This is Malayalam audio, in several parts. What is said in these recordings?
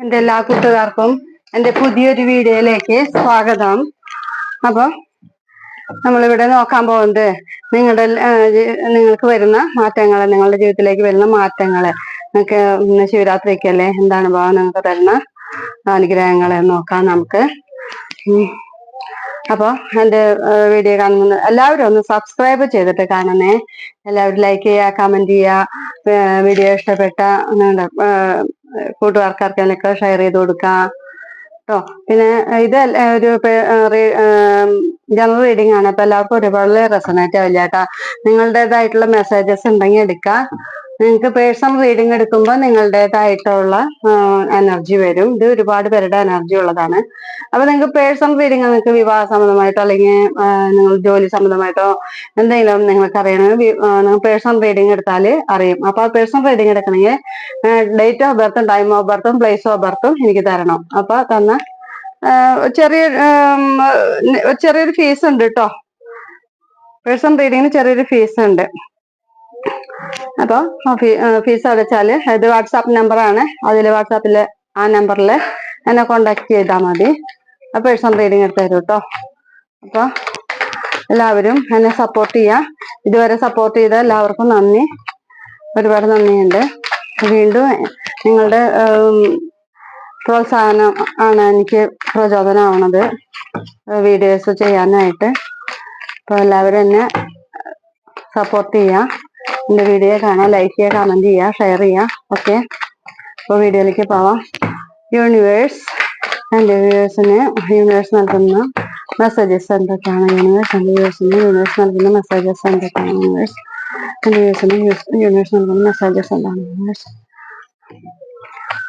എന്റെ എല്ലാ കൂട്ടുകാർക്കും എന്റെ പുതിയൊരു വീഡിയോയിലേക്ക് സ്വാഗതം. അപ്പൊ നമ്മളിവിടെ നോക്കാൻ പോകുന്നത് നിങ്ങളുടെ നിങ്ങൾക്ക് വരുന്ന മാറ്റങ്ങൾ നിങ്ങളുടെ ജീവിതത്തിലേക്ക് വരുന്ന മാറ്റങ്ങൾ നിങ്ങൾക്ക് ഇന്ന് ശിവരാത്രിക്കല്ലേ എന്താണ് ഭാവം നിങ്ങൾക്ക് തരുന്ന അനുഗ്രഹങ്ങളെ നോക്കാം നമുക്ക്. അപ്പോൾ എന്റെ വീഡിയോ കാണുന്ന എല്ലാവരും ഒന്ന് സബ്സ്ക്രൈബ് ചെയ്തിട്ട് കാണണേ എല്ലാവരും ലൈക്ക് ചെയ്യുക കമന്റ് ചെയ്യുക വീഡിയോ ഇഷ്ടപ്പെട്ട നിങ്ങളുടെ അതിനൊക്കെ ഷെയർ ചെയ്ത് കൊടുക്കാം. കേട്ടോ പിന്നെ ഇത് ഒരു ജനറൽ റീഡിംഗ് ആണ്. അപ്പൊ എല്ലാവർക്കും ഒരുപാട് റെസണേറ്റ് ആവില്ല കേട്ടോ. നിങ്ങളുടേതായിട്ടുള്ള മെസ്സേജസ് ഉണ്ടെങ്കിൽ എടുക്കുക നിങ്ങൾക്ക് പേഴ്സണൽ റീഡിംഗ് എടുക്കുമ്പോൾ നിങ്ങളുടേതായിട്ടുള്ള എനർജി വരും. ഇത് ഒരുപാട് പേരുടെ എനർജി ഉള്ളതാണ്. അപ്പൊ നിങ്ങൾക്ക് പേഴ്സണൽ റീഡിംഗ് നിങ്ങൾക്ക് വിവാഹ സംബന്ധമായിട്ടോ അല്ലെങ്കിൽ നിങ്ങൾ ജോലി സംബന്ധമായിട്ടോ എന്തെങ്കിലും നിങ്ങൾക്ക് അറിയണമെങ്കിൽ നിങ്ങൾ പേഴ്സണൽ റീഡിംഗ് എടുത്താൽ അറിയും. അപ്പൊ ആ പേഴ്സണൽ റീഡിംഗ് എടുക്കണമെങ്കിൽ ഡേറ്റ് ഓഫ് ബർത്തും ടൈം ഓഫ് ബർത്തും പ്ലേസ് ഓഫ് ബർത്തും എനിക്ക് തരണം. അപ്പൊ തന്ന ചെറിയ ചെറിയൊരു ഫീസ് ഉണ്ട് കേട്ടോ പേഴ്സണൽ റീഡിങ്ങിന് ചെറിയൊരു ഫീസ് ഉണ്ട്. അപ്പൊ ഫീസ് അടച്ചാൽ ഇത് വാട്സാപ്പ് നമ്പർ ആണ്. അതിൽ വാട്സാപ്പിൽ ആ നമ്പറിൽ എന്നെ കോണ്ടാക്ട് ചെയ്താൽ മതി. അപ്പോൾ പേഴ്സണൽ റീഡിങ് എടുത്ത് തരും കേട്ടോ അപ്പൊ എല്ലാവരും എന്നെ സപ്പോർട്ട് ചെയ്യാ. ഇതുവരെ സപ്പോർട്ട് ചെയ്ത എല്ലാവർക്കും നന്ദി. ഒരുപാട് നന്ദിയുണ്ട്. വീണ്ടും നിങ്ങളുടെ പ്രോത്സാഹനം ആണ് എനിക്ക് പ്രചോദനമാവണത്. വീഡിയോസ് ചെയ്യാനായിട്ട്. അപ്പോൾ എല്ലാവരും എന്നെ സപ്പോർട്ട് ചെയ്യുക എന്റെ വീഡിയോ കാണാൻ ലൈക്ക് ചെയ്യുക കമന്റ് ചെയ്യുക ഷെയർ ചെയ്യുക ഓക്കെ അപ്പോൾ വീഡിയോയിലേക്ക് പോവാം. യൂണിവേഴ്സ് എന്റെ വ്യൂവേഴ്സിന് യൂണിവേഴ്സ് നൽകുന്ന മെസ്സേജസ് എന്തൊക്കെയാണ്? യൂണിവേഴ്സ് എന്റെ വ്യൂവേഴ്സിന് യൂണിവേഴ്സ് നൽകുന്ന മെസ്സേജസ് എന്തൊക്കെയാണ്? യൂണിവേഴ്സ് എന്റെ വ്യൂവേഴ്സിന് യൂണിവേഴ്സ് നൽകുന്ന മെസ്സേജസ് എന്താണ്? യൂണിവേഴ്സ്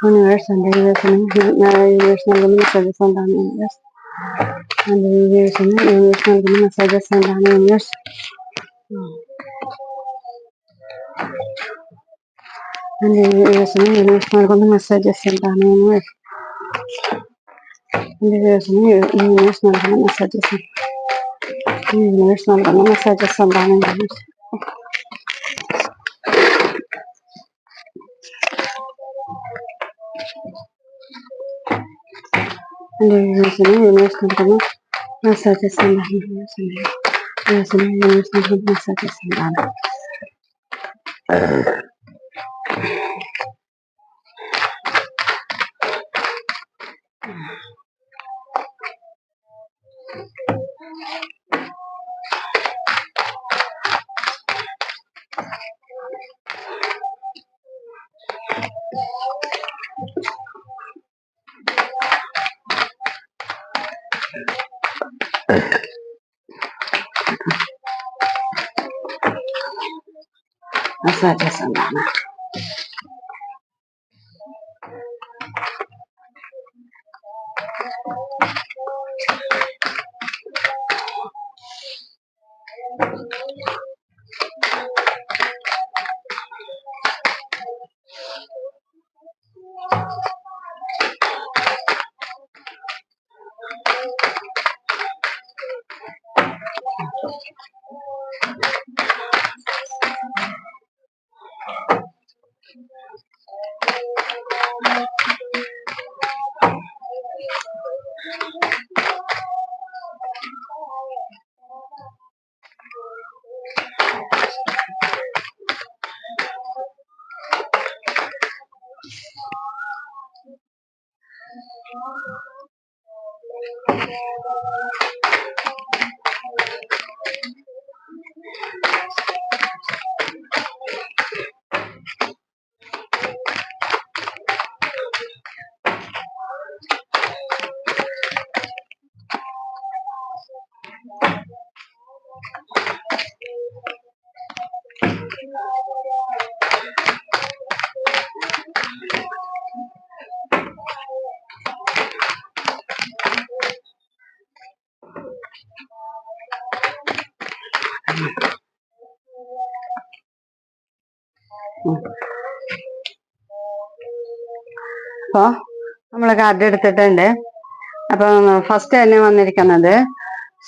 യൂണിവേഴ്സ് എന്റെ വ്യൂവേഴ്സിന് യൂണിവേഴ്സ് നൽകുന്ന മെസ്സേജസ് എന്താണ്? യൂണിവേഴ്സ് എന്റെ വ്യൂവേഴ്സിന് യൂണിവേഴ്സ് നൽകുന്ന മെസ്സേജസ് എന്താണ്? യൂണിവേഴ്സ് అంజీవ్యూస్ని యూనివర్స్ మార్గంలో మెసేజ్ చేస్తుంటాను యూనివర్స్ అంజీవ్యూస్ని యూనివర్స్ మార్గంలో మెసేజ్ చేస్తాను యూనివర్స్ మార్గంలో మెసేజ్ చేస్తుంటాను యూనివర్స్ అంజీవ్యూస్ని యూనివర్స్ మార్గంలో మెసేజ్ చేస్తుంటాను యూనివర్స్ యూనివర్స్ మార్గంలో మెసేజ్ చేస్తుంటాను അപ്പൊ നമ്മൾ കാർഡ് എടുത്തിട്ടുണ്ട്. അപ്പൊ ഫസ്റ്റ് തന്നെ വന്നിരിക്കുന്നത്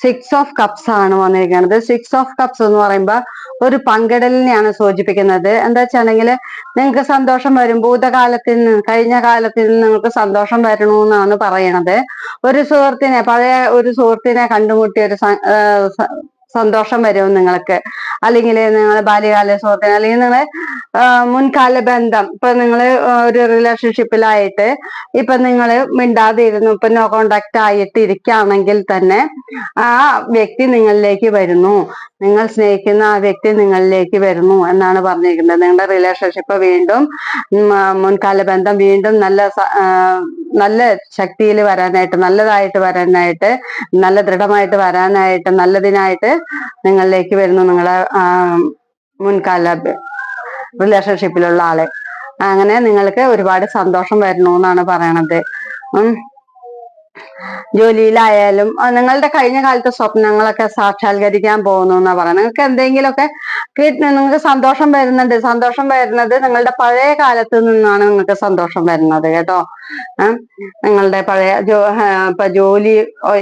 സിക്സ് ഓഫ് കപ്സ് ആണ് വന്നിരിക്കുന്നത്. സിക്സ് ഓഫ് കപ്സ് എന്ന് പറയുമ്പോൾ ഒരു പങ്കിടലിനെയാണ് സൂചിപ്പിക്കുന്നത്. എന്താ വെച്ചാണെങ്കിൽ നിങ്ങൾക്ക് സന്തോഷം വരും. ഭൂതകാലത്തിൽ നിന്ന് കഴിഞ്ഞ കാലത്തിൽ നിന്ന് നിങ്ങൾക്ക് സന്തോഷം വരണു എന്നാണ് പറയണത്. ഒരു സുഹൃത്തിനെ പഴയ ഒരു സുഹൃത്തിനെ കണ്ടുമുട്ടിയ ഒരു സന്തോഷം വരും നിങ്ങൾക്ക് അല്ലെങ്കിൽ നിങ്ങൾ ബാല്യകാല സുഹൃത്തിന് അല്ലെങ്കിൽ നിങ്ങൾ മുൻകാല ബന്ധം. ഇപ്പൊ നിങ്ങൾ ഒരു റിലേഷൻഷിപ്പിലായിട്ട് ഇപ്പൊ നിങ്ങൾ മിണ്ടാതിരുന്നു ഇപ്പൊ നോ കോണ്ടാക്ട് ആയിട്ട് ഇരിക്കുകയാണെങ്കിൽ തന്നെ ആ വ്യക്തി നിങ്ങളിലേക്ക് വരുന്നു. നിങ്ങൾ സ്നേഹിക്കുന്ന ആ വ്യക്തി നിങ്ങളിലേക്ക് വരുന്നു എന്നാണ് പറഞ്ഞിരിക്കുന്നത്. നിങ്ങളുടെ റിലേഷൻഷിപ്പ് വീണ്ടും മുൻകാല ബന്ധം വീണ്ടും നല്ല നല്ല ശക്തിയിൽ വരാനായിട്ട് നല്ലതായിട്ട് വരാനായിട്ട് നല്ല ദൃഢമായിട്ട് വരാനായിട്ട് നല്ലതിനായിട്ട് നിങ്ങളിലേക്ക് വരുന്നു നിങ്ങളെ മുൻകാല റിലേഷൻഷിപ്പിലുള്ള ആളെ. അങ്ങനെ നിങ്ങൾക്ക് ഒരുപാട് സന്തോഷം വരുന്നു എന്നാണ് പറയണത്. ഉം. ജോലിയിലായാലും നിങ്ങളുടെ കഴിഞ്ഞ കാലത്തെ സ്വപ്നങ്ങളൊക്കെ സാക്ഷാത്കരിക്കാൻ പോകുന്നു എന്നാ പറയുന്നത്. നിങ്ങൾക്ക് എന്തെങ്കിലുമൊക്കെ നിങ്ങൾക്ക് സന്തോഷം വരുന്നുണ്ട്. സന്തോഷം വരുന്നത് നിങ്ങളുടെ പഴയ കാലത്ത് നിന്നാണ് നിങ്ങൾക്ക് സന്തോഷം വരുന്നത് കേട്ടോ. നിങ്ങളുടെ പഴയ ജോ ഇപ്പൊ ജോലി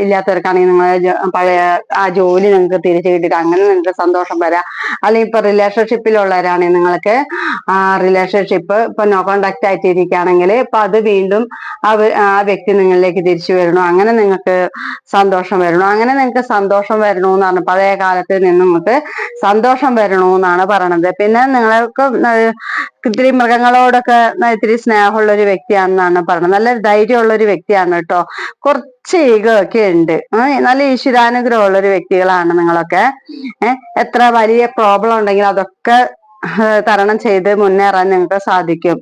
ഇല്ലാത്തവർക്കാണെങ്കിൽ നിങ്ങൾ പഴയ ആ ജോലി നിങ്ങൾക്ക് തിരിച്ചു കിട്ടിയിട്ട് അങ്ങനെ നിങ്ങൾക്ക് സന്തോഷം വരാം. അല്ലെങ്കിൽ ഇപ്പൊ റിലേഷൻഷിപ്പിലുള്ളവരാണെങ്കിൽ നിങ്ങൾക്ക് ആ റിലേഷൻഷിപ്പ് ഇപ്പൊ നോ കോണ്ടാക്ട് ആയിട്ട് ഇരിക്കുകയാണെങ്കിൽ ഇപ്പൊ അത് വീണ്ടും ആ വ്യക്തി നിങ്ങളിലേക്ക് തിരിച്ചു വരണു. അങ്ങനെ നിങ്ങൾക്ക് സന്തോഷം വരണോ? അങ്ങനെ നിങ്ങൾക്ക് സന്തോഷം വരണോ എന്നാണ് പഴയ കാലത്ത് നിന്ന് നിങ്ങൾക്ക് സന്തോഷം വരണോ എന്നാണ് പറയണത്. പിന്നെ നിങ്ങൾക്ക് ഇത്തിരി മൃഗങ്ങളോടൊക്കെ ഇത്തിരി സ്നേഹമുള്ള ഒരു വ്യക്തിയാണെന്നാണ് പറയുന്നത് നല്ല ധൈര്യമുള്ള ഒരു വ്യക്തിയാണ് കേട്ടോ. കുറച്ച് ഈഗമൊക്കെ ഉണ്ട്. നല്ല ഈശ്വരാനുഗ്രഹമുള്ള ഒരു വ്യക്തികളാണ് നിങ്ങളൊക്കെ. എത്ര വലിയ പ്രോബ്ലം ഉണ്ടെങ്കിലും അതൊക്കെ തരണം ചെയ്ത് മുന്നേറാൻ നിങ്ങൾക്ക് സാധിക്കും.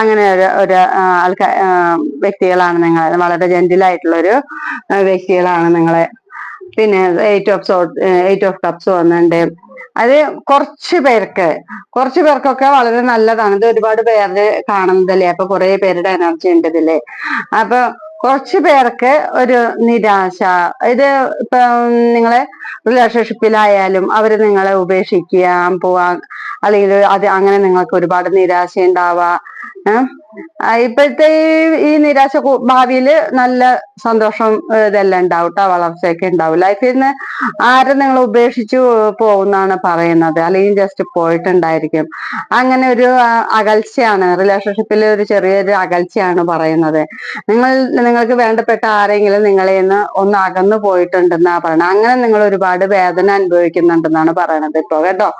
അങ്ങനെ ഒരു ഒരു ആൾക്കാർ വ്യക്തികളാണ് നിങ്ങൾ വളരെ ജെന്റിലായിട്ടുള്ള ഒരു വ്യക്തികളാണ് നിങ്ങളെ. പിന്നെ eight of so eight of cups വന്നിട്ടുണ്ട് അത് കുറച്ച് പേർക്ക് കുറച്ച് പേർക്കൊക്കെ വളരെ നല്ലതാണ്. ഇത് ഒരുപാട് പേര് കാണുന്നതല്ലേ? അപ്പൊ കുറെ പേരുടെ എനർജി ഉണ്ട് ഇതിൽ. അപ്പൊ കുറച്ച് പേർക്ക് ഒരു നിരാശ. ഇത് ഇപ്പൊ നിങ്ങളെ റിലേഷൻഷിപ്പിലായാലും അവർ നിങ്ങളെ ഉപേക്ഷിക്കാൻ പോവാ. അല്ലെങ്കിൽ അത് അങ്ങനെ നിങ്ങൾക്ക് ഒരുപാട് നിരാശ ഉണ്ടാവാ ഇപ്പോഴത്തെ ഈ- നിരാശ ഭാവിയിൽ നല്ല സന്തോഷം ഇതെല്ലാം ഉണ്ടാവും കേട്ടോ വളർച്ചയൊക്കെ ഉണ്ടാവും. ലൈഫിൽ നിന്ന് ആരും നിങ്ങൾ ഉപേക്ഷിച്ചു പോകുന്നാണ് പറയുന്നത്. അല്ലെങ്കിൽ ജസ്റ്റ് പോയിട്ടുണ്ടായിരിക്കും. അങ്ങനെ ഒരു അകൽച്ചയാണ്. റിലേഷൻഷിപ്പിൽ ഒരു ചെറിയൊരു അകൽച്ചയാണ് പറയുന്നത്. നിങ്ങൾ നിങ്ങൾക്ക് വേണ്ടപ്പെട്ട ആരെങ്കിലും നിങ്ങളെ നിന്ന് ഒന്ന് അകന്നു പോയിട്ടുണ്ടെന്നാണ് പറയുന്നത്. അങ്ങനെ നിങ്ങൾ ഒരുപാട് വേദന അനുഭവിക്കുന്നുണ്ടെന്നാണ് പറയണത് ഇപ്പൊ കേട്ടോ.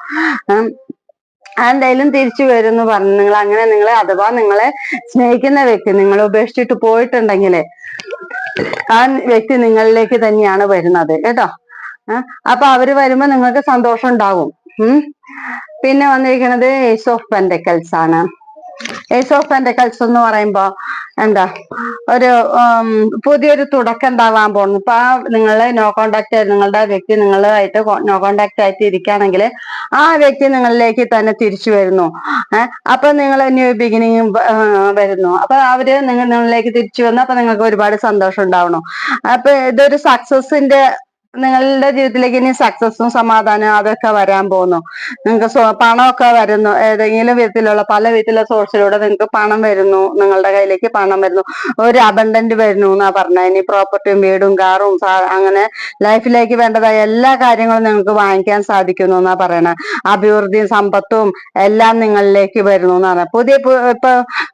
അതെന്തായാലും തിരിച്ചു വരും എന്ന് പറഞ്ഞു. നിങ്ങൾ അങ്ങനെ നിങ്ങൾ അഥവാ നിങ്ങളെ സ്നേഹിക്കുന്ന വ്യക്തി നിങ്ങൾ ഉപേക്ഷിച്ചിട്ട് പോയിട്ടുണ്ടെങ്കിൽ ആ വ്യക്തി നിങ്ങളിലേക്ക് തന്നെയാണ് വരുന്നത്. കേട്ടോ? അപ്പൊ അവർ വരുമ്പോ നിങ്ങൾക്ക് സന്തോഷം ഉണ്ടാവും ഉം? പിന്നെ വന്നിരിക്കുന്നത് ഏസ് ഓഫ് പെൻഡക്കൽസ് ആണ്. ഓഫ് പെൻഡക്കൽസ് എന്ന് പറയുമ്പോ എന്താ ഒരു പുതിയൊരു തുടക്കം ഉണ്ടാവാൻ പോകുന്നു. ഇപ്പൊ ആ നിങ്ങളെ നോ കോണ്ടാക്ട് നിങ്ങളുടെ വ്യക്തി നിങ്ങളുമായിട്ട് നോ കോണ്ടാക്ട് ആയിട്ട് ഇരിക്കുകയാണെങ്കിൽ ആ വ്യക്തി നിങ്ങളിലേക്ക് തന്നെ തിരിച്ചു വരുന്നു. ഏഹ് അപ്പൊ നിങ്ങൾ ന്യൂ ബിഗിനിങ് വരുന്നു. അപ്പൊ അവർ നിങ്ങൾ നിങ്ങളിലേക്ക് തിരിച്ചു വന്നു അപ്പൊ നിങ്ങൾക്ക് ഒരുപാട് സന്തോഷം ഉണ്ടാവണം. അപ്പൊ ഇതൊരു സക്സസിന്റെ നിങ്ങളുടെ ജീവിതത്തിലേക്ക് ഇനി സക്സസും സമാധാനവും അതൊക്കെ വരാൻ പോകുന്നു. നിങ്ങൾക്ക് പണമൊക്കെ വരുന്നു. ഏതെങ്കിലും വിധത്തിലുള്ള പല വിധത്തിലുള്ള സോഴ്സിലൂടെ നിങ്ങൾക്ക് പണം വരുന്നു. നിങ്ങളുടെ കയ്യിലേക്ക് പണം വരുന്നു. ഒരു അബണ്ടന്റ് വരുന്നു എന്നാ പറഞ്ഞത്. ഇനി പ്രോപ്പർട്ടിയും വീടും കാറും അങ്ങനെ ലൈഫിലേക്ക് വേണ്ടതായ എല്ലാ കാര്യങ്ങളും നിങ്ങൾക്ക് വാങ്ങിക്കാൻ സാധിക്കുന്നു എന്നാ പറയണത് അഭിവൃദ്ധിയും സമ്പത്തും എല്ലാം നിങ്ങളിലേക്ക് വരുന്നു എന്നാണ് പുതിയ ഇപ്പൊ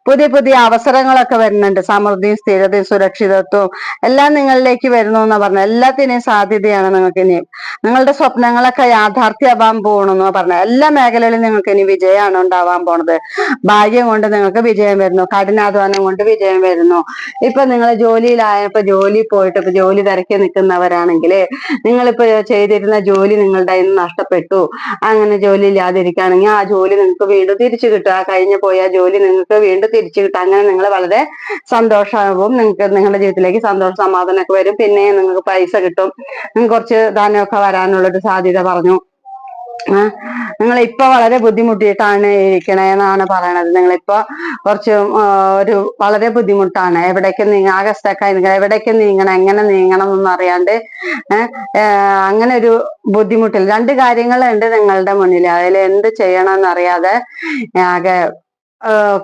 പുതിയ പുതിയ അവസരങ്ങളൊക്കെ വരുന്നുണ്ട്. സമൃദ്ധിയും സ്ഥിരതയും സുരക്ഷിതത്വവും എല്ലാം നിങ്ങളിലേക്ക് വരുന്നു എന്നാ പറഞ്ഞത്. എല്ലാത്തിനെയും സാധ്യതയാണ് നിങ്ങൾക്ക് ഇനി. നിങ്ങളുടെ സ്വപ്നങ്ങളൊക്കെ യാഥാർത്ഥ്യമാവാൻ പോകണമെന്ന് പറഞ്ഞത് എല്ലാ മേഖലകളിലും നിങ്ങൾക്ക് ഇനി വിജയമാണ് ഉണ്ടാവാൻ പോണത്. ഭാഗ്യം കൊണ്ട് നിങ്ങൾക്ക് വിജയം വരുന്നു. കഠിനാധ്വാനം കൊണ്ട് വിജയം വരുന്നു. ഇപ്പൊ നിങ്ങൾ ജോലിയിലായപ്പോ ജോലി പോയിട്ട് ഇപ്പൊ ജോലി തിരക്കി നിൽക്കുന്നവരാണെങ്കിൽ നിങ്ങളിപ്പോ ചെയ്തിരുന്ന ജോലി നിങ്ങളുടെ ഇന്ന് നഷ്ടപ്പെട്ടു. അങ്ങനെ ജോലി ഇല്ലാതിരിക്കുകയാണെങ്കിൽ ആ ജോലി നിങ്ങൾക്ക് വീണ്ടും തിരിച്ചു കിട്ടും. ആ കഴിഞ്ഞു പോയ ജോലി നിങ്ങൾക്ക് വീണ്ടും തിരിച്ചു കിട്ടും. അങ്ങനെ നിങ്ങൾ വളരെ സന്തോഷവും നിങ്ങൾക്ക് നിങ്ങളുടെ ജീവിതത്തിലേക്ക് സന്തോഷ സമാധാനമൊക്കെ വരും. പിന്നെ നിങ്ങൾക്ക് പൈസ കിട്ടും. കുറച്ച് ധാന്യമൊക്കെ വരാനുള്ളൊരു സാധ്യത പറഞ്ഞു. നിങ്ങൾ ഇപ്പൊ വളരെ ബുദ്ധിമുട്ടിയിട്ടാണ് ഇരിക്കണേന്നാണ് പറയണത്. നിങ്ങളിപ്പോ കുറച്ച് ആ, ഒരു വളരെ ബുദ്ധിമുട്ടാണ്. എവിടേക്ക് നീങ്ങ ആകെ സ്റ്റക്കായി എവിടേക്ക് നീങ്ങണം എങ്ങനെ നീങ്ങണം എന്നൊന്നും അറിയാണ്ട് അങ്ങനെ ഒരു ബുദ്ധിമുട്ടിൽ. രണ്ട് കാര്യങ്ങളുണ്ട് നിങ്ങളുടെ മുന്നിൽ. അതിൽ എന്ത് ചെയ്യണം എന്നറിയാതെ ആകെ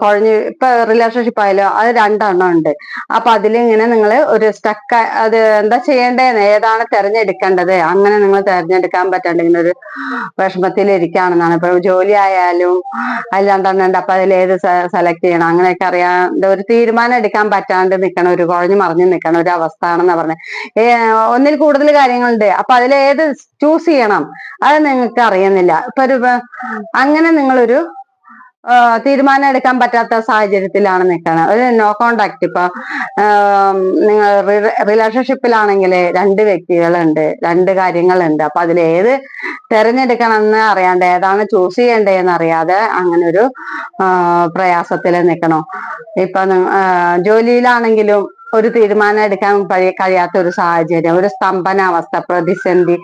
കുഴഞ്ഞ് ഇപ്പൊ റിലേഷൻഷിപ്പ് ആയാലും അത് രണ്ടെണ്ണം ഉണ്ട്. അപ്പൊ അതിലിങ്ങനെ നിങ്ങൾ ഒരു സ്റ്റക്ക് അത് എന്താ ചെയ്യേണ്ടതെന്ന് ഏതാണ് തെരഞ്ഞെടുക്കേണ്ടത് അങ്ങനെ നിങ്ങൾ തെരഞ്ഞെടുക്കാൻ പറ്റാണ്ട് ഇങ്ങനെ ഒരു വിഷമത്തിൽ ഇരിക്കുകയാണെന്നാണ് ഇപ്പൊ ജോലി ആയാലും ഉണ്ട് അപ്പൊ അതിൽ ഏത് സെലക്ട് ചെയ്യണം അങ്ങനെയൊക്കെ അറിയാണ്ട് ഒരു തീരുമാനം എടുക്കാൻ പറ്റാണ്ട് നിൽക്കണ ഒരു കുഴഞ്ഞു മറിഞ്ഞു നിൽക്കണ ഒരു അവസ്ഥ ആണെന്നാ പറഞ്ഞത് ഒന്നിൽ കൂടുതൽ കാര്യങ്ങളുണ്ട്. അപ്പൊ അതിൽ ഏത് ചൂസ് ചെയ്യണം അത് നിങ്ങൾക്ക് അറിയുന്നില്ല. ഇപ്പൊ ഒരു അങ്ങനെ നിങ്ങളൊരു തീരുമാനം എടുക്കാൻ പറ്റാത്ത സാഹചര്യത്തിലാണ് നിൽക്കുന്നത് ഒരു നോ കോണ്ടാക്ട് ഇപ്പൊ നിങ്ങൾ റിലേഷൻഷിപ്പിലാണെങ്കിൽ രണ്ട് വ്യക്തികളുണ്ട് രണ്ട് കാര്യങ്ങളുണ്ട്. അപ്പൊ അതിൽ ഏത് തെരഞ്ഞെടുക്കണം എന്ന് അറിയാണ്ട് ഏതാണ് ചൂസ് ചെയ്യേണ്ടതെന്ന് അറിയാതെ അങ്ങനെ ഒരു പ്രയാസത്തിൽ നിൽക്കണോ? ഇപ്പൊ ജോലിയിലാണെങ്കിലും ഒരു തീരുമാനം എടുക്കാൻ കഴി- കഴിയാത്ത ഒരു സാഹചര്യം ഒരു സ്തംഭനാവസ്ഥ പ്രതിസന്ധി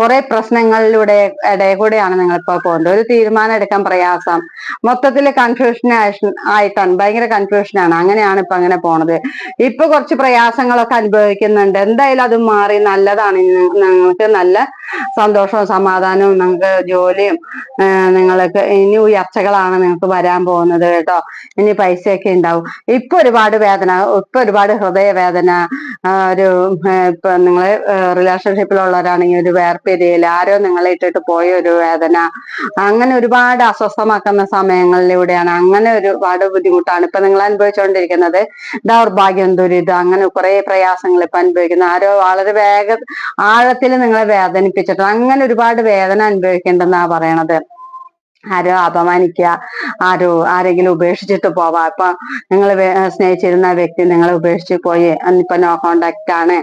കുറെ പ്രശ്നങ്ങളിലൂടെ ഇടയിൽ കൂടെയാണ് നിങ്ങൾ ഇപ്പോൾ പോകുന്നത് ഒരു തീരുമാനം എടുക്കാൻ പ്രയാസം. മൊത്തത്തിൽ കൺഫ്യൂഷൻ ആയിട്ടാണ് ഭയങ്കര കൺഫ്യൂഷനാണ് അങ്ങനെയാണ് ഇപ്പൊ അങ്ങനെ പോണത്. ഇപ്പൊ കുറച്ച് പ്രയാസങ്ങളൊക്കെ അനുഭവിക്കുന്നുണ്ട്. എന്തായാലും അത് മാറി നല്ലതാണ്. നിങ്ങൾക്ക് നല്ല സന്തോഷവും സമാധാനവും നിങ്ങൾക്ക് ജോലിയും നിങ്ങൾക്ക് ഇനി ഉയർച്ചകളാണ് നിങ്ങൾക്ക് വരാൻ പോകുന്നത് കേട്ടോ. ഇനി പൈസയൊക്കെ ഉണ്ടാവും. ഇപ്പൊ ഒരുപാട് വേദന ഇപ്പൊ ഒരുപാട് ഹൃദയവേദന ഒരു ഇപ്പൊ നിങ്ങൾ റിലേഷൻഷിപ്പിലുള്ളവരാണെങ്കിൽ ഒരു വേർപിരിയൽ ആരോ നിങ്ങളെ ഇട്ടിട്ട് പോയ ഒരു വേദന അങ്ങനെ ഒരുപാട് അസ്വസ്ഥമാക്കുന്ന സമയങ്ങളിലൂടെയാണ് അങ്ങനെ ഒരുപാട് ബുദ്ധിമുട്ടാണ് ഇപ്പൊ നിങ്ങൾ അനുഭവിച്ചുകൊണ്ടിരിക്കുന്നത് ദൗർഭാഗ്യം ദുരിതം അങ്ങനെ കുറെ പ്രയാസങ്ങൾ ഇപ്പൊ അനുഭവിക്കുന്നു. ആരോ വളരെ വേഗ ആഴത്തിൽ നിങ്ങളെ വേദനിപ്പിച്ചിട്ട് അങ്ങനെ ഒരുപാട് വേദന അനുഭവിക്കേണ്ടെന്നാ പറയണത്. ആരോ അപമാനിക്കുക ആരോ ആരെങ്കിലും ഉപേക്ഷിച്ചിട്ട് പോവാ. ഇപ്പൊ നിങ്ങൾ സ്നേഹിച്ചിരുന്ന വ്യക്തി നിങ്ങളെ ഉപേക്ഷിച്ച് പോയി. ഇപ്പൊ നോ കോണ്ടാക്ട് ആണ്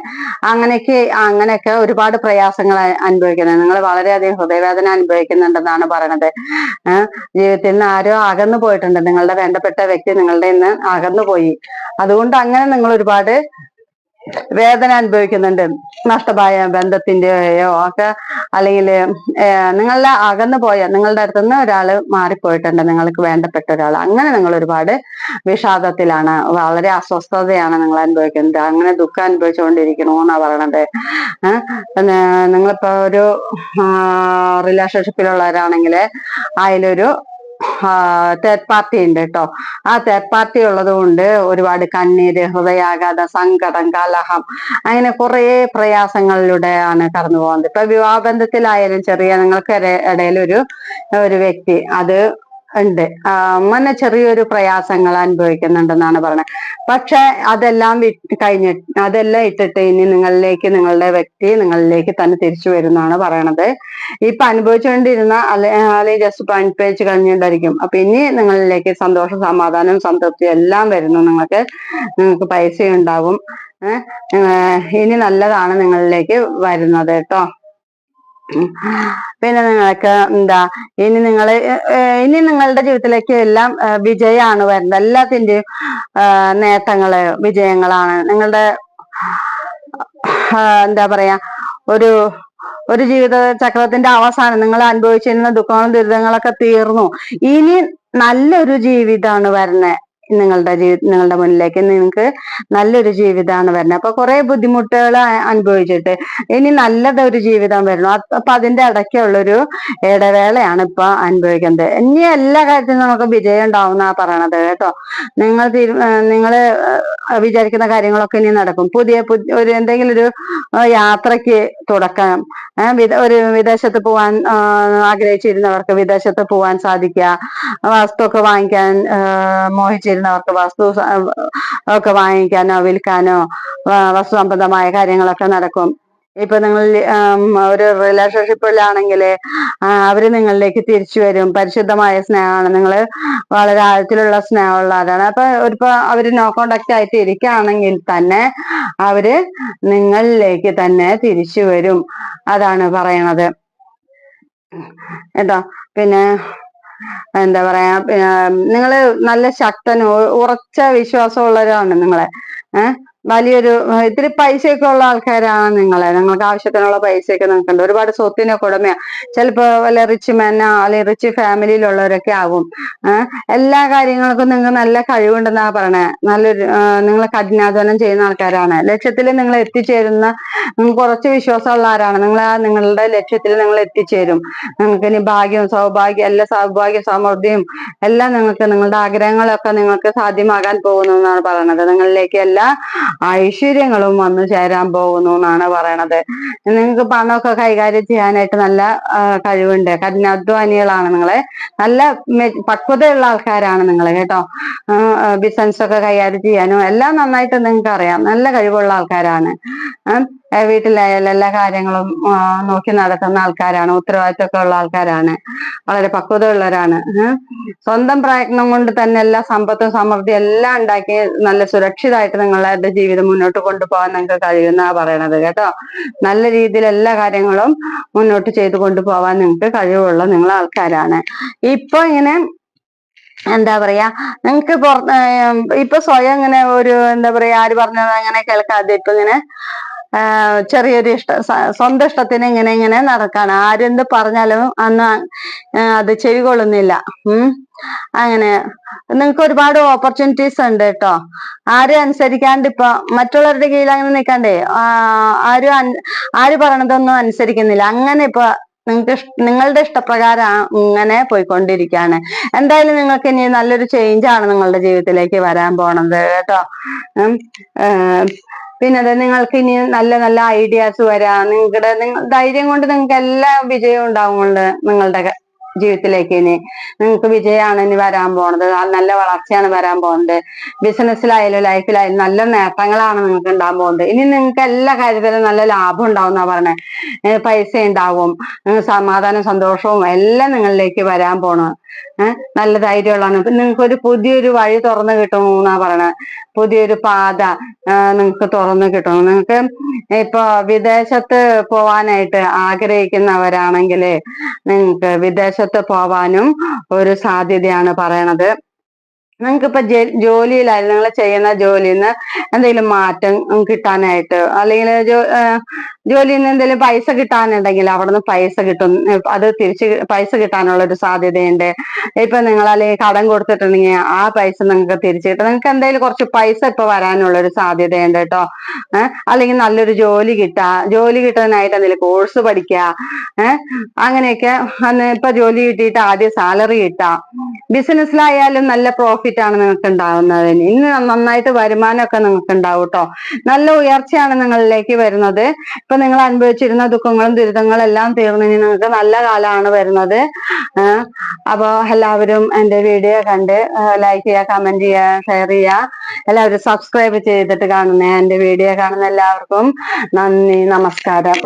അങ്ങനെയൊക്കെ അങ്ങനെയൊക്കെ ഒരുപാട് പ്രയാസങ്ങൾ അനുഭവിക്കുന്നത്. നിങ്ങൾ വളരെയധികം ഹൃദയവേദന അനുഭവിക്കുന്നുണ്ടെന്നാണ് പറയണത്. ജീവിതത്തിൽ നിന്ന് ആരോ അകന്നു പോയിട്ടുണ്ട്. നിങ്ങളുടെ വേണ്ടപ്പെട്ട വ്യക്തി നിങ്ങളുടെ നിന്ന് അകന്നു പോയി. അതുകൊണ്ട് അങ്ങനെ നിങ്ങൾ ഒരുപാട് വേദന അനുഭവിക്കുന്നുണ്ട്. നഷ്ടമായ ബന്ധത്തിന്റെയോ ഒക്കെ അല്ലെങ്കിൽ നിങ്ങളുടെ അകന്നു പോയ നിങ്ങളുടെ അടുത്ത് നിന്ന് ഒരാൾ മാറിപ്പോയിട്ടുണ്ട്. നിങ്ങൾക്ക് വേണ്ടപ്പെട്ട ഒരാൾ. അങ്ങനെ നിങ്ങൾ ഒരുപാട് വിഷാദത്തിലാണ് വളരെ അസ്വസ്ഥതയാണ് നിങ്ങൾ അനുഭവിക്കുന്നത്. അങ്ങനെ ദുഃഖം അനുഭവിച്ചുകൊണ്ടിരിക്കണു എന്നാ പറയണത്. നിങ്ങളിപ്പോ ഒരു റിലേഷൻഷിപ്പിലുള്ളവരാണെങ്കിൽ അതിലൊരു തേർഡ് പാർട്ടി ഉണ്ട് കേട്ടോ ആ തേർഡ് പാർട്ടി ഉള്ളത് കൊണ്ട് ഒരുപാട് കണ്ണീര് ഹൃദയാഘാതം സങ്കടം കലഹം അങ്ങനെ കുറെ പ്രയാസങ്ങളിലൂടെയാണ് കടന്നു പോകുന്നത് ഇപ്പൊ വിവാഹബന്ധത്തിലായാലും ചെറിയ നിങ്ങൾക്ക് ഇടയിൽ ഒരു ഒരു വ്യക്തി അത് ഉണ്ട്. അമ്മനെ ചെറിയൊരു പ്രയാസങ്ങൾ അനുഭവിക്കുന്നുണ്ടെന്നാണ് പറഞ്ഞത്. പക്ഷെ അതെല്ലാം കഴിഞ്ഞിട്ട് അതെല്ലാം ഇട്ടിട്ട് ഇനി നിങ്ങളിലേക്ക് നിങ്ങളുടെ വ്യക്തി നിങ്ങളിലേക്ക് തന്നെ തിരിച്ചു വരുന്നാണ് പറയണത്. ഇപ്പൊ അനുഭവിച്ചുകൊണ്ടിരുന്ന അല്ലെ ജസ്റ്റ് ഇപ്പൊ അനുഭവിച്ച് കഴിഞ്ഞിട്ടായിരിക്കും അപ്പൊ ഇനി നിങ്ങളിലേക്ക് സന്തോഷം സമാധാനം സംതൃപ്തി എല്ലാം വരുന്നു. നിങ്ങൾക്ക് നിങ്ങൾക്ക് പൈസ ഏഹ് ഇനി നല്ലതാണ് നിങ്ങളിലേക്ക് വരുന്നത് കേട്ടോ. പിന്നെ നിങ്ങൾക്ക് എന്താ ഇനി നിങ്ങൾ ഇനി നിങ്ങളുടെ ജീവിതത്തിലേക്ക് എല്ലാം വിജയമാണ് വരുന്നത്. എല്ലാത്തിന്റെയും നേട്ടങ്ങൾ വിജയങ്ങളാണ്. നിങ്ങളുടെ എന്താ പറയാ ഒരു ഒരു ജീവിത ചക്രത്തിന്റെ അവസാനം നിങ്ങൾ അനുഭവിച്ചിരുന്ന ദുഃഖങ്ങളും ദുരിതങ്ങളൊക്കെ തീർന്നു. ഇനി നല്ലൊരു ജീവിതമാണ് വരുന്നത്. നിങ്ങളുടെ ജീവിത നിങ്ങളുടെ മുന്നിലേക്ക് നിങ്ങൾക്ക് നല്ലൊരു ജീവിതമാണ് വരുന്നത് അപ്പൊ കുറെ ബുദ്ധിമുട്ടുകൾ അനുഭവിച്ചിട്ട് ഇനി നല്ലതൊരു ജീവിതം വരണം. അപ്പൊ അതിന്റെ ഇടയ്ക്കുള്ളൊരു ഇടവേളയാണ് ഇപ്പൊ അനുഭവിക്കുന്നത്. ഇനി എല്ലാ കാര്യത്തിലും നമുക്ക് വിജയം ഉണ്ടാവുന്ന പറയണത് കേട്ടോ. നിങ്ങൾ നിങ്ങൾ വിചാരിക്കുന്ന കാര്യങ്ങളൊക്കെ ഇനി നടക്കും. പുതിയ ഒരു എന്തെങ്കിലും ഒരു യാത്രയ്ക്ക് തുടക്കം. ഒരു വിദേശത്ത് പോവാൻ ആഗ്രഹിച്ചിരുന്നവർക്ക് വിദേശത്ത് പോവാൻ സാധിക്കുക. വസ്തുവൊക്കെ വാങ്ങിക്കാൻ ആ, മോഹിച്ചിരുന്നവർക്ക് വസ്തു ഒക്കെ വാങ്ങിക്കാനോ വിൽക്കാനോ വസ്തു സംബന്ധമായ കാര്യങ്ങളൊക്കെ നടക്കും. ഇപ്പൊ നിങ്ങൾ ഒരു റിലേഷൻഷിപ്പിലാണെങ്കിൽ അവർ നിങ്ങളിലേക്ക് തിരിച്ചു വരും. പരിശുദ്ധമായ സ്നേഹമാണ്. നിങ്ങൾ വളരെ ആഴത്തിലുള്ള സ്നേഹമുള്ള സ്നേഹമുള്ളവരാണ്. അപ്പൊ ഒരുപ്പോ അവർ നോ കോണ്ടാക്ട് ആയിട്ട് ഇരിക്കുകയാണെങ്കിൽ തന്നെ അവർ നിങ്ങളിലേക്ക് തന്നെ തിരിച്ചു വരും. അതാണ് പറയണത്. എന്താ പിന്നെ എന്താ പറയാ നിങ്ങൾ നല്ല ശക്തനും ഉറച്ച വിശ്വാസമുള്ളവരാണ് നിങ്ങളെ. ഏഹ് വലിയൊരു ഇത്തിരി പൈസയൊക്കെ ഉള്ള ആൾക്കാരാണ് നിങ്ങളെ. നിങ്ങൾക്ക് ആവശ്യത്തിനുള്ള പൈസയൊക്കെ നിങ്ങൾക്കുണ്ട്. ഒരുപാട് സ്വത്തിനൊക്കെ ഉടമയാ. ചിലപ്പോ വല്ല റിച്ച് മെന്നോ അല്ലെങ്കിൽ റിച്ച് ഫാമിലിയിലുള്ളവരൊക്കെ ആവും. എല്ലാ കാര്യങ്ങൾക്കും നിങ്ങൾ നല്ല കഴിവുണ്ടെന്നാ പറയണേ. നല്ലൊരു നിങ്ങൾ കഠിനാധ്വാനം ചെയ്യുന്ന ആൾക്കാരാണ്. ലക്ഷ്യത്തിൽ നിങ്ങൾ എത്തിച്ചേരുന്ന കുറച്ച് വിശ്വാസമുള്ള ആരാണ്? നിങ്ങൾ നിങ്ങളുടെ ലക്ഷ്യത്തിൽ നിങ്ങൾ എത്തിച്ചേരും. നിങ്ങൾക്ക് ഇനി ഭാഗ്യം സൗഭാഗ്യം എല്ലാ സൗഭാഗ്യ സമൃദ്ധിയും എല്ലാം നിങ്ങൾക്ക് നിങ്ങളുടെ ആഗ്രഹങ്ങളൊക്കെ നിങ്ങൾക്ക് സാധ്യമാകാൻ പോകുന്നു എന്നാണ് പറയുന്നത് നിങ്ങളിലേക്ക് എല്ലാ ഐശ്വര്യങ്ങളും വന്നു ചേരാൻ പോകുന്നു എന്നാണ് പറയണത്. നിങ്ങൾക്ക് പണമൊക്കെ കൈകാര്യം ചെയ്യാനായിട്ട് നല്ല കഴിവുണ്ട്. കഠിനാധ്വാനികളാണ് നിങ്ങളെ. നല്ല പക്വതയുള്ള ആൾക്കാരാണ് നിങ്ങൾ കേട്ടോ. ബിസിനസ് ഒക്കെ കൈകാര്യം ചെയ്യാനും എല്ലാം നന്നായിട്ട് നിങ്ങൾക്ക് അറിയാം നല്ല കഴിവുള്ള ആൾക്കാരാണ്. വീട്ടിലായാലും എല്ലാ കാര്യങ്ങളും നോക്കി നടത്തുന്ന ആൾക്കാരാണ് ഉത്തരവാദിത്തമൊക്കെ ഉള്ള ആൾക്കാരാണ്. വളരെ പക്വതയുള്ളവരാണ്. ഉള്ളവരാണ് സ്വന്തം പ്രയത്നം കൊണ്ട് തന്നെ എല്ലാ സമ്പത്തും സമൃദ്ധി എല്ലാം ഉണ്ടാക്കി നല്ല സുരക്ഷിതമായിട്ട് നിങ്ങളുടെ ജീവിതം മുന്നോട്ട് കൊണ്ടുപോകാൻ നിങ്ങൾക്ക് കഴിയുന്ന പറയണത് കേട്ടോ. നല്ല രീതിയിൽ എല്ലാ കാര്യങ്ങളും മുന്നോട്ട് ചെയ്തു കൊണ്ടുപോകാൻ നിങ്ങൾക്ക് കഴിവുള്ള നിങ്ങൾ ആൾക്കാരാണ്. ഇപ്പൊ ഇങ്ങനെ എന്താ പറയാ നിങ്ങക്ക് പുറത്ത് ഇപ്പൊ സ്വയം ഇങ്ങനെ ഒരു എന്താ പറയാ ആര് പറഞ്ഞത് അങ്ങനെ കേൾക്കാതെ ഇപ്പൊ ഇങ്ങനെ ചെറിയൊരു ഇഷ്ട സ്വന്തം ഇഷ്ടത്തിന് ഇങ്ങനെ ഇങ്ങനെ നടക്കാണ്. ആരെന്ത് പറഞ്ഞാലും അന്ന് അത് അത് ചെവികൊള്ളുന്നില്ല ഉം? അങ്ങനെ. നിങ്ങൾക്ക് ഒരുപാട് ഓപ്പർച്യൂണിറ്റീസ് ഉണ്ട് കേട്ടോ ആരും അനുസരിക്കാണ്ട് ഇപ്പൊ മറ്റുള്ളവരുടെ കീഴിൽ അങ്ങനെ നിൽക്കാണ്ടേ ആരും ആര് പറയണതൊന്നും അനുസരിക്കുന്നില്ല. അങ്ങനെ ഇപ്പൊ നിങ്ങൾക്ക് നിങ്ങളുടെ ഇഷ്ടപ്രകാരം അങ്ങനെ പോയിക്കൊണ്ടിരിക്കുകയാണ് എന്തായാലും നിങ്ങൾക്ക് ഇനി നല്ലൊരു ചേഞ്ച് ആണ് നിങ്ങളുടെ ജീവിതത്തിലേക്ക് വരാൻ പോണത് കേട്ടോ പിന്നെ അത് നിങ്ങൾക്ക് ഇനി നല്ല നല്ല ഐഡിയാസ് വരാ. നിങ്ങളുടെ നിങ്ങൾ ധൈര്യം കൊണ്ട് നിങ്ങൾക്ക് എല്ലാ വിജയവും ഉണ്ടാവുന്നുണ്ട് നിങ്ങളുടെ ജീവിതത്തിലേക്ക് ഇനി. നിങ്ങൾക്ക് വിജയമാണ് ഇനി വരാൻ പോണത്. നല്ല വളർച്ചയാണ് വരാൻ പോകുന്നത് ബിസിനസ്സിലായാലും ലൈഫിലായാലും നല്ല നേട്ടങ്ങളാണ് നിങ്ങൾക്ക് ഉണ്ടാകാൻ പോകുന്നത് ഇനി നിങ്ങൾക്ക് എല്ലാ കാര്യത്തിലും നല്ല ലാഭം ഉണ്ടാവും എന്നാ പറഞ്ഞത് പൈസ ഉണ്ടാവും. സമാധാനവും സമാധാനം സന്തോഷവും എല്ലാം നിങ്ങളിലേക്ക് വരാൻ പോണു ഏഹ് നല്ല ധൈര്യമുള്ളതാണ് നിങ്ങൾക്ക് ഒരു പുതിയൊരു വഴി തുറന്നു കിട്ടും എന്നാ പറയണത് പുതിയൊരു പാത നിങ്ങൾക്ക് തുറന്നു കിട്ടും നിങ്ങൾക്ക് ഇപ്പൊ വിദേശത്ത് പോവാനായിട്ട് ആഗ്രഹിക്കുന്നവരാണെങ്കിൽ നിങ്ങൾക്ക് വിദേശത്ത് പോവാനും ഒരു സാധ്യതയാണ് പറയണത്. നിങ്ങൾക്ക് ഇപ്പൊ ജോലിയിലായാലും നിങ്ങൾ ചെയ്യുന്ന ജോലിയിൽ നിന്ന് എന്തെങ്കിലും മാറ്റം കിട്ടാനായിട്ട് അല്ലെങ്കിൽ ജോലിയിൽ നിന്ന് എന്തെങ്കിലും പൈസ കിട്ടാനുണ്ടെങ്കിൽ അവിടെ നിന്ന് പൈസ കിട്ടും അത് തിരിച്ച് പൈസ കിട്ടാനുള്ള ഒരു സാധ്യതയുണ്ട്. ഇപ്പൊ നിങ്ങൾ അല്ലെങ്കിൽ കടം കൊടുത്തിട്ടുണ്ടെങ്കിൽ ആ പൈസ നിങ്ങൾക്ക് തിരിച്ചു കിട്ടും. നിങ്ങൾക്ക് എന്തെങ്കിലും കുറച്ച് പൈസ ഇപ്പൊ വരാനുള്ള ഒരു സാധ്യതയുണ്ട് കേട്ടോ. അല്ലെങ്കിൽ നല്ലൊരു ജോലി കിട്ടുക ജോലി കിട്ടാനായിട്ട് എന്തെങ്കിലും കോഴ്സ് പഠിക്കുക അങ്ങനെയൊക്കെ ഇപ്പൊ ജോലി കിട്ടിയിട്ട് ആദ്യം സാലറി കിട്ടാം. ബിസിനസ്സിലായാലും നല്ല പ്രോഫിറ്റ് ആണ് നിങ്ങൾക്ക് ഉണ്ടാവുന്നത് ഇന്ന് നന്നായിട്ട് വരുമാനമൊക്കെ നിങ്ങൾക്ക് ഉണ്ടാവും കേട്ടോ നല്ല ഉയർച്ചയാണ് നിങ്ങളിലേക്ക് വരുന്നത്. ഇപ്പൊ നിങ്ങൾ അനുഭവിച്ചിരുന്ന ദുഃഖങ്ങളും ദുരിതങ്ങളും എല്ലാം തീർന്നു ഇനി നിങ്ങൾക്ക് നല്ല കാലമാണ് വരുന്നത്. അപ്പോൾ അപ്പൊ എല്ലാവരും എന്റെ വീഡിയോ കണ്ട് ലൈക്ക് ചെയ്യുക കമന്റ് ചെയ്യുക ഷെയർ ചെയ്യുക. എല്ലാവരും സബ്സ്ക്രൈബ് ചെയ്തിട്ട് കാണുന്നേ എന്റെ വീഡിയോ കാണുന്ന എല്ലാവർക്കും. നന്ദി നമസ്കാരം.